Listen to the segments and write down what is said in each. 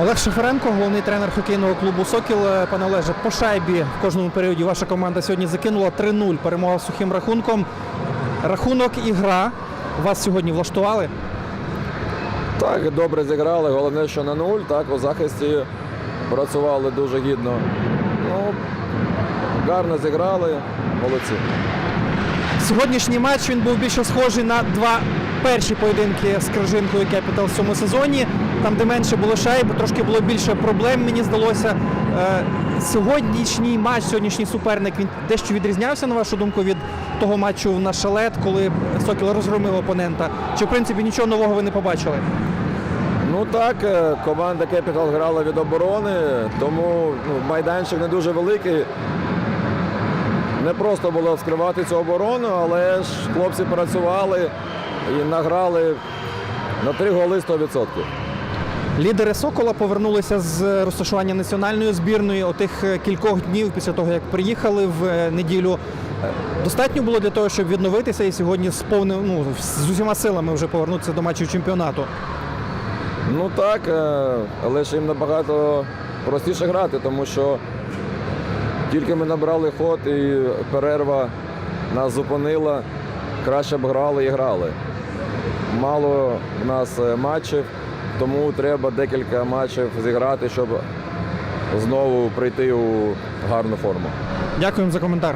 Олег Шеференко, головний тренер хокейного клубу Сокіл. Пане Олеже, по шайбі в кожному періоді ваша команда сьогодні закинула 3-0. Перемога з сухим рахунком. Рахунок і гра вас сьогодні влаштували. Так, добре зіграли. Головне, що на нуль. Так, у захисті працювали дуже гідно. Ну, гарно зіграли, молодці. Сьогоднішній матч він був більше схожий на два перші поєдинки з Кражинкою Кепітал в цьому сезоні. Там, де менше було шайб, трошки було більше проблем, мені здалося. Е, Сьогоднішній матч, сьогоднішній суперник, він дещо відрізнявся, на вашу думку, від того матчу на шалет, коли Сокіл розгромив опонента. Чи в принципі нічого нового ви не побачили? Ну так, е, команда Capital грала від оборони, тому ну, майданчик не дуже великий. Не просто було вскривати цю оборону, але ж хлопці працювали і награли на три голи 100%. Лідери Сокола повернулися з розташування національної збірної отих е, кількох днів після того, як приїхали в е, неділю. Е, Достатньо було для того, щоб відновитися і сьогодні з повним, ну, з усіма силами вже повернутися до матчів чемпіонату. Ну так, але ж їм набагато простіше грати, тому що тільки ми набрали ход і перерва нас зупинила, краще б грали і грали. Мало в нас е, матчів, тому треба декілька матчів зіграти, щоб знову прийти у гарну форму. Дякуємо за коментар.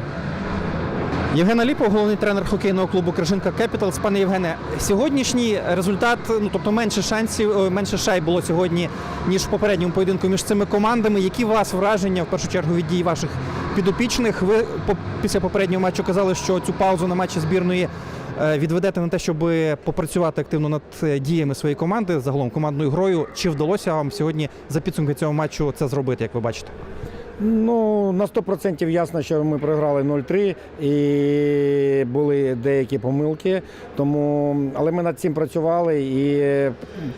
Євген Аліпов, головний тренер хокейного клубу Крижинка Кепіталс. Пане Євгене, сьогоднішній результат, ну тобто менше шансів, менше шай було сьогодні, ніж в попередньому поєдинку між цими командами. Які у вас враження в першу чергу від дій ваших підопічних? Ви після попереднього матчу казали, що цю паузу на матчі збірної е, відведете на те, щоб попрацювати активно над е, діями своєї команди, загалом командною грою. Чи вдалося вам сьогодні за підсумки цього матчу це зробити, як ви бачите? Ну, на 100% ясно, що ми програли 0-3 і були деякі помилки. Тому, але ми над цим працювали і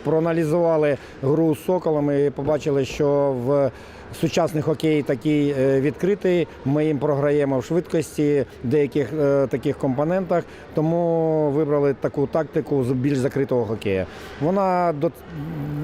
проаналізували гру з соколами. і побачили, що в сучасний хокей такий е, відкритий. Ми їм програємо в швидкості, деяких е, таких компонентах. Тому вибрали таку тактику з більш закритого хокея. Вона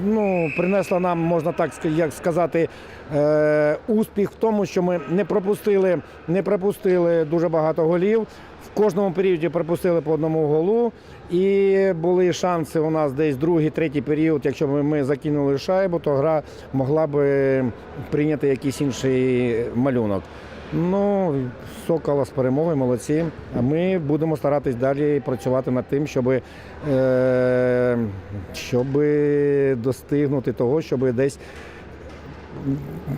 ну, принесла нам, можна так як сказати, е, успіх в тому, що ми не пропустили, не пропустили дуже багато голів. В кожному періоді пропустили по одному голу. І були шанси у нас десь другий, третій період. Якщо б ми закинули шайбу, то гра могла би прийняти якийсь інший малюнок. Ну, Сокола з перемогою, молодці. А ми будемо старатись далі працювати над тим, щоб, е, щоб достигнути того, щоб десь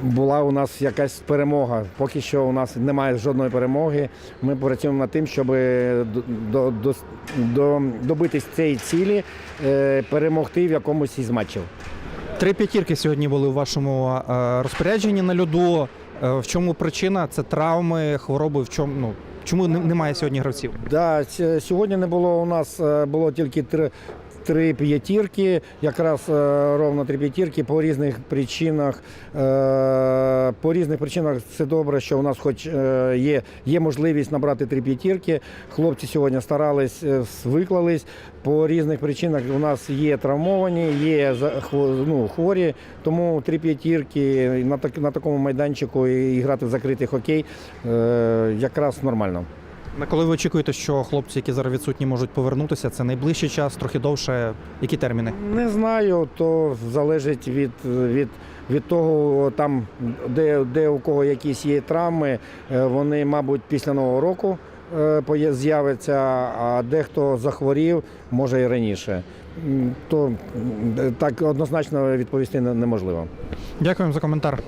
була у нас якась перемога. Поки що у нас немає жодної перемоги. Ми працюємо над тим, щоб до, до, до, добитись цієї цілі, е, перемогти в якомусь із матчів. Три п'ятірки сьогодні були у вашому розпорядженні на льоду. Е, В чому причина? Це травми, хвороби. В чому ну чому немає сьогодні гравців? Да, сьогодні не було у нас е, було тільки три. Три п'ятірки, якраз е, ровно три п'ятірки по різних причинах. Е, по різних причинах це добре, що у нас хоч е, є, є можливість набрати три п'ятірки. Хлопці сьогодні старались, виклались. По різних причинах у нас є травмовані, є ну, хворі, тому три п'ятірки на, так, на такому майданчику і, грати в закритий хокей якраз нормально. На коли ви очікуєте, що хлопці, які зараз відсутні, можуть повернутися? Це найближчий час, трохи довше. Які терміни? Не знаю, то залежить від, від, від того, там, де, де у кого якісь є травми, е, вони, мабуть, після Нового року е, з'являться, а дехто захворів, може і раніше. То так однозначно відповісти неможливо. Дякуємо за коментар.